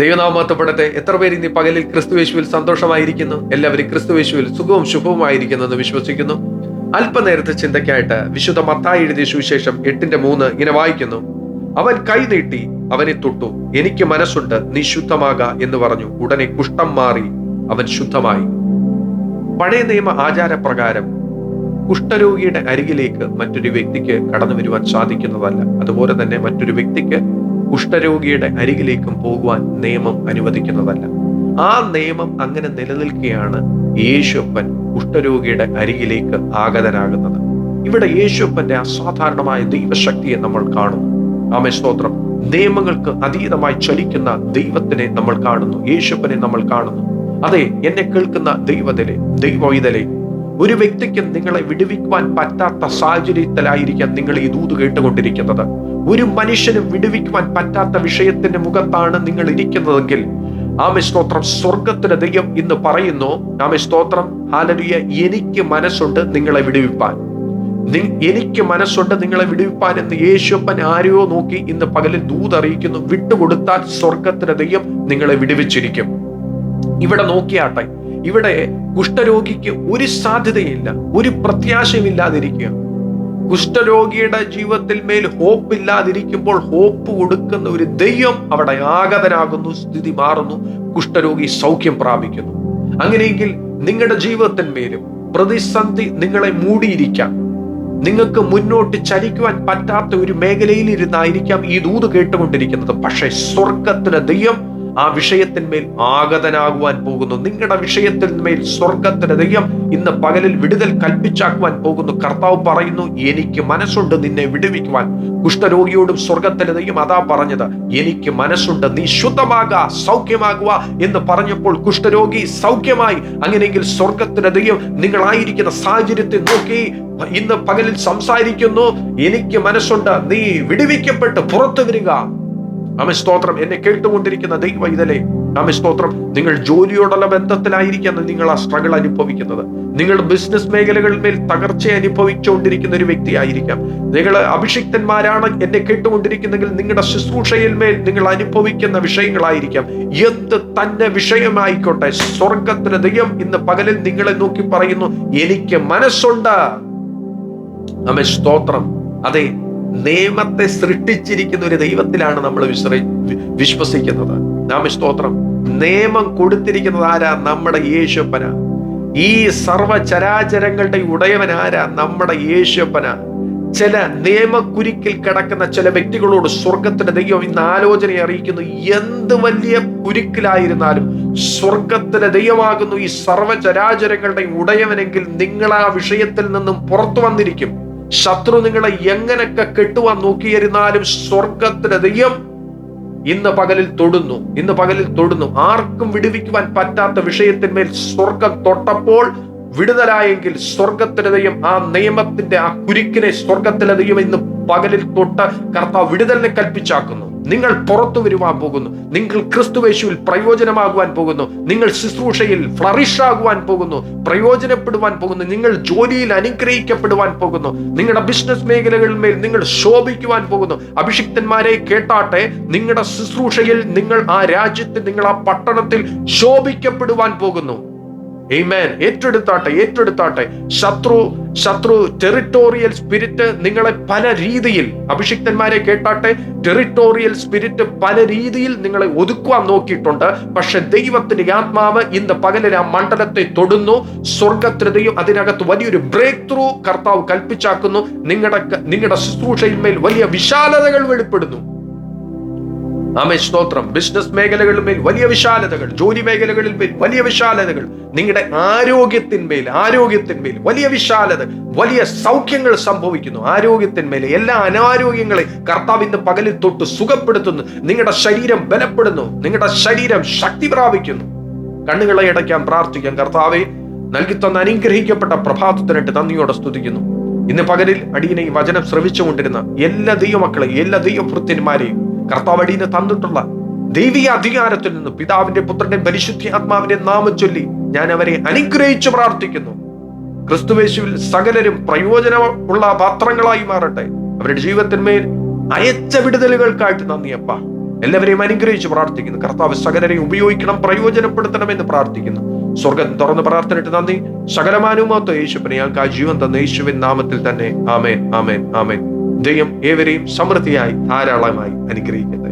ദൈവനാമത്തപ്പെടട്ടെ എത്ര പേര് ഇന്ന് ഈ പകലിൽ ക്രിസ്തുവേശുവിൽ സന്തോഷമായിരിക്കുന്നു? എല്ലാവരും ക്രിസ്തുവേശുവിൽ സുഖവും ശുഭവുമായിരിക്കുന്നു എന്ന് വിശ്വസിക്കുന്നു. അല്പനേരത്തെ ചിന്തയ്ക്കായിട്ട് വിശുദ്ധ മത്തായി എഴുതിയ സുവിശേഷം എട്ടിന്റെ മൂന്ന് ഇങ്ങനെ വായിക്കുന്നു. അവൻ കൈ നീട്ടി അവനെ തൊട്ടു. എനിക്ക് മനസ്സുണ്ട് നീ ശുദ്ധമാക എന്ന് പറഞ്ഞു. ഉടനെ കുഷ്ഠം മാറി അവൻ ശുദ്ധമായി. പഴയ നിയമ ആചാരപ്രകാരം കുഷ്ഠരോഗിയുടെ അരികിലേക്ക് മറ്റൊരു വ്യക്തിക്ക് കടന്നു വരുവാൻ സാധിക്കുന്നതല്ല. അതുപോലെ തന്നെ മറ്റൊരു വ്യക്തിക്ക് കുഷ്ഠരോഗിയുടെ അരികിലേക്കും പോകുവാൻ നിയമം അനുവദിക്കുന്നതല്ല. ആ നിയമം അങ്ങനെ നിലനിൽക്കുകയാണ് യേശുപ്പൻ കുഷ്ഠരോഗിയുടെ അരികിലേക്ക് ആഗതനാകുന്നത്. ഇവിടെ യേശുപ്പന്റെ അസാധാരണമായ ദൈവശക്തിയെ നമ്മൾ കാണുന്നു. ആമേ സ്തോത്രം. നിയമങ്ങൾക്ക് അതീതമായി ചലിക്കുന്ന ദൈവത്തിനെ നമ്മൾ കാണുന്നു. യേശുപ്പനെ നമ്മൾ കാണുന്നു. അതെ എന്നെ കേൾക്കുന്ന ദൈവത്തിലെ ദൈവവിതലെ ഒരു വ്യക്തിക്കും നിങ്ങളെ വിടുവിക്കുവാൻ പറ്റാത്ത സാഹചര്യത്തിലായിരിക്കാം നിങ്ങൾ ഈ ദൂത് കേട്ടുകൊണ്ടിരിക്കുന്നത്. ഒരു മനുഷ്യനും വിടുവിക്കുവാൻ പറ്റാത്ത വിഷയത്തിന്റെ മുഖത്താണ് നിങ്ങൾ ഇരിക്കുന്നതെങ്കിൽ ആമി സ്തോത്രം സ്വർഗത്തിന് ദൈവം ഇന്ന് പറയുന്നു ആമി സ്തോത്രം ഹാലലിയ എനിക്ക് മനസ്സുണ്ട് നിങ്ങളെ വിടുവിപ്പാൻ. എനിക്ക് മനസ്സുണ്ട് നിങ്ങളെ വിടുവിപ്പാൻ എന്ന് യേശുപ്പൻ ആരെയോ നോക്കി ഇന്ന് പകലിൽ ദൂതറിയിക്കുന്നു വിട്ടുകൊടുത്താൽ സ്വർഗത്തിന് ദൈവം നിങ്ങളെ വിടുവിച്ചിരിക്കും. ഇവിടെ നോക്കിയാട്ടെ ഇവിടെ കുഷ്ഠരോഗിക്ക് ഒരു സാധ്യതയില്ല ഒരു പ്രത്യാശയുമില്ലാതിരിക്കുക. കുഷ്ഠരോഗിയുടെ ജീവിതത്തിൽ മേൽ ഹോപ്പ് ഇല്ലാതിരിക്കുമ്പോൾ ഹോപ്പ് കൊടുക്കുന്ന ഒരു ദൈവം അവിടെ ആഗതനാകുന്നു സ്ഥിതി മാറുന്നു കുഷ്ഠരോഗി സൗഖ്യം പ്രാപിക്കുന്നു. അങ്ങനെയെങ്കിൽ നിങ്ങളുടെ ജീവിതത്തിന്മേലും പ്രതിസന്ധി നിങ്ങളെ മൂടിയിരിക്കാം. നിങ്ങൾക്ക് മുന്നോട്ട് ചലിക്കുവാൻ പറ്റാത്ത ഒരു മേഖലയിൽ ഇരുന്നായിരിക്കാം ഈ ദൂത് കേട്ടുകൊണ്ടിരിക്കുന്നത്. പക്ഷേ സ്വർഗത്തിന് ദൈവം ആ വിഷയത്തിന്മേൽ ആഗതനാകുവാൻ പോകുന്നു. നിങ്ങളുടെ വിഷയത്തിന്മേൽ സ്വർഗത്തിന് ദൈവം ഇന്ന് പകലിൽ വിടുതൽ കൽപ്പിച്ചാക്കുവാൻ പോകുന്നു. കർത്താവ് പറയുന്നു എനിക്ക് മനസ്സുണ്ട് നിന്നെ വിടുവിക്കുവാൻ. കുഷ്ഠരോഗിയോടും സ്വർഗത്തിലെ ദൈവം അതാ പറഞ്ഞത് എനിക്ക് മനസ്സുണ്ട് നീ ശുദ്ധമാകുക സൗഖ്യമാകുക എന്ന് പറഞ്ഞപ്പോൾ കുഷ്ഠരോഗി സൗഖ്യമായി അങ്ങനെയെങ്കിൽ സ്വർഗത്തിന്റെ ദൈവം നിങ്ങളായിരിക്കുന്ന സാഹചര്യത്തെ നോക്കി ഇന്ന് പകലിൽ സംസാരിക്കുന്നു എനിക്ക് മനസ്സുണ്ട് നീ വിടുവിക്കപ്പെട്ട് പുറത്തു വരിക. അമ സ്തോത്രം. എന്നെ കേട്ടുകൊണ്ടിരിക്കുന്ന ദൈവ ഇതലെ അമ സ്തോത്രം. നിങ്ങൾ ജോലിയോടുള്ള ബന്ധത്തിലായിരിക്കാന്ന് നിങ്ങൾ ആ സ്ട്രഗിൾ അനുഭവിക്കുന്നത്. നിങ്ങൾ ബിസിനസ് മേഖലകളിൽ തകർച്ച അനുഭവിച്ചുകൊണ്ടിരിക്കുന്ന ഒരു വ്യക്തിയായിരിക്കാം. നിങ്ങൾ അഭിഷിക്തന്മാരാണ് എന്നെ കേട്ടുകൊണ്ടിരിക്കുന്നെങ്കിൽ നിങ്ങളുടെ ശുശ്രൂഷയിൽ മേൽ നിങ്ങൾ അനുഭവിക്കുന്ന വിഷയങ്ങളായിരിക്കാം. എന്ത് തന്നെ വിഷയമായിക്കോട്ടെ സ്വർഗത്തിന് ദൈവം ഇന്ന് പകലിൽ നിങ്ങളെ നോക്കി പറയുന്നു എനിക്ക് മനസ്സുണ്ട്. നമ്മെ സ്തോത്രം. അതെ നിയമത്തെ സൃഷ്ടിച്ചിരിക്കുന്ന ഒരു ദൈവത്തിലാണ് നമ്മൾ വിശ്ര വിശ്വസിക്കുന്നത്. നാം സ്തോത്രം. നിയമം കൊടുത്തിരിക്കുന്നത് ആരാ? നമ്മുടെ യേശപ്പന ഈ സർവചരാചരങ്ങളുടെ ഉടയവൻ ആരാ? നമ്മുടെ യേശപ്പന ചില നിയമക്കുരുക്കിൽ കിടക്കുന്ന ചില വ്യക്തികളോട് സ്വർഗത്തിന്റെ ദൈവം ഇന്ന് ആലോചന അറിയിക്കുന്നു. എന്ത് വലിയ കുരുക്കിലായിരുന്നാലും സ്വർഗത്തിന്റെ ദൈവമാകുന്നു ഈ സർവചരാചരങ്ങളുടെ ഉടയവനെങ്കിൽ നിങ്ങൾ ആ വിഷയത്തിൽ നിന്നും പുറത്തു വന്നിരിക്കും. ശത്രു നിങ്ങളെ എങ്ങനെയൊക്കെ കെട്ടുവാൻ നോക്കിയിരുന്നാലും സ്വർഗത്തിന്റെ ഇന്ന് പകലിൽ തൊടുന്നു. ഇന്ന് പകലിൽ തൊടുന്നു. ആർക്കും വിടുവിക്കുവാൻ പറ്റാത്ത വിഷയത്തിന്മേൽ സ്വർഗം തൊട്ടപ്പോൾ വിടുതലായെങ്കിൽ സ്വർഗത്തിലെ ദൈവം ആ നിയമത്തിന്റെ ആ കുരുക്കിനെ സ്വർഗത്തിലെ ദൈവം ഇന്ന് പകലിൽ തൊട്ട് കർത്താവ് വിടുതലിനെ കൽപ്പിച്ചാക്കുന്നു. നിങ്ങൾ പുറത്തു വരുവാൻ പോകുന്നു. നിങ്ങൾ ക്രിസ്തുവേശുവിൽ പ്രയോജനമാകുവാൻ പോകുന്നു. നിങ്ങൾ ശുശ്രൂഷയിൽ ഫ്ലറിഷ് ആകുവാൻ പോകുന്നു. പ്രയോജനപ്പെടുവാൻ പോകുന്നു. നിങ്ങൾ ജോലിയിൽ അനുഗ്രഹിക്കപ്പെടുവാൻ പോകുന്നു. നിങ്ങളുടെ ബിസിനസ് മേഖലകളിൽ മേൽ നിങ്ങൾ ശോഭിക്കുവാൻ പോകുന്നു. അഭിഷിക്തന്മാരെ കേട്ടാട്ടെ നിങ്ങളുടെ ശുശ്രൂഷയിൽ നിങ്ങൾ ആ രാജ്യത്ത് നിങ്ങൾ ആ പട്ടണത്തിൽ ശോഭിക്കപ്പെടുവാൻ പോകുന്നു. Amen. ഏറ്റെടുത്താട്ടെ ഏറ്റെടുത്താട്ടെ. ശത്രു ശത്രു ടെറിട്ടോറിയൽ സ്പിരിറ്റ് നിങ്ങളെ പല രീതിയിൽ അഭിഷിക്തന്മാരെ കേട്ടാട്ടെ. ടെറിട്ടോറിയൽ സ്പിരിറ്റ് പല രീതിയിൽ നിങ്ങളെ ഒതുക്കുവാൻ നോക്കിയിട്ടുണ്ട്. പക്ഷെ ദൈവത്തിന്റെ ആത്മാവ് ഇന്ന് പകലിൽ ആ മണ്ഡലത്തെ തൊടുന്നു. സ്വർഗത്രതയും അതിനകത്ത് വലിയൊരു ബ്രേക്ക് ത്രൂ കർത്താവ് കൽപ്പിച്ചാക്കുന്നു. നിങ്ങളുടെ നിങ്ങളുടെ ശുശ്രൂഷയിന്മേൽ വലിയ വിശാലതകൾ വെളിപ്പെടുന്നു. ആമേ സ്തോത്രം. ബിസിനസ് മേഖലകളിൽ മേൽ വലിയ വിശാലതകൾ ജോലി മേഖലകളിൽ മേൽ വലിയ വിശാലതകൾ നിങ്ങളുടെ ആരോഗ്യത്തിന്മേൽ ആരോഗ്യത്തിന്മേൽ വലിയ വിശാലത വലിയ സൗഖ്യങ്ങൾ സംഭവിക്കുന്നു. ആരോഗ്യത്തിന്മേൽ എല്ലാ അനാരോഗ്യങ്ങളെ കർത്താവ് ഇന്ന് പകലിൽ തൊട്ട് സുഖപ്പെടുത്തുന്നു. നിങ്ങളുടെ ശരീരം ബലപ്പെടുന്നു. നിങ്ങളുടെ ശരീരം ശക്തി പ്രാപിക്കുന്നു. കണ്ണുകളെ അടയ്ക്കാൻ പ്രാർത്ഥിക്കാം. കർത്താവെ നൽകിത്തന്ന അനുഗ്രഹിക്കപ്പെട്ട പ്രഭാതത്തിനായിട്ട് നന്ദിയോടെ സ്തുതിക്കുന്നു. ഇന്ന് പകലിൽ അടിയനെ വചനം ശ്രവിച്ചുകൊണ്ടിരുന്ന എല്ലാ ദൈവമക്കളെയും എല്ലാ ദൈവഭൃത്യന്മാരെയും കർത്താവ് അടിയന് തന്നിട്ടുള്ള ദൈവിക അധികാരത്തിൽ നിന്ന് പിതാവിന്റെ പുത്രന്റെ പരിശുദ്ധി ആത്മാവിന്റെ നാമം ചൊല്ലി ഞാൻ അവരെ അനുഗ്രഹിച്ചു പ്രാർത്ഥിക്കുന്നു. ക്രിസ്തുവേശുവിൽ സകലരും പ്രയോജനമുള്ള പാത്രങ്ങളായി മാറട്ടെ. അവരുടെ ജീവിതത്തിന്മേൽ അയച്ച വിടുതലുകൾക്കായിട്ട് നന്ദിയപ്പ എല്ലാവരെയും അനുഗ്രഹിച്ചു പ്രാർത്ഥിക്കുന്നു. കർത്താവ് സകലരെയും ഉപയോഗിക്കണം പ്രയോജനപ്പെടുത്തണം എന്ന് പ്രാർത്ഥിക്കുന്നു. സ്വർഗം തുറന്ന് പ്രാർത്ഥനയിട്ട് നന്ദി. സകലമാനുമാത്ത യേശുപ്പിനെ ഞങ്ങൾക്ക് ആ ജീവൻ തന്ന യേശുവിൻ നാമത്തിൽ തന്നെ. ആമേൻ ആമേൻ ആമേൻ. ദൈവം ഏവരെയും സമൃദ്ധിയായി ധാരാളമായി അനുഗ്രഹിക്കട്ടെ.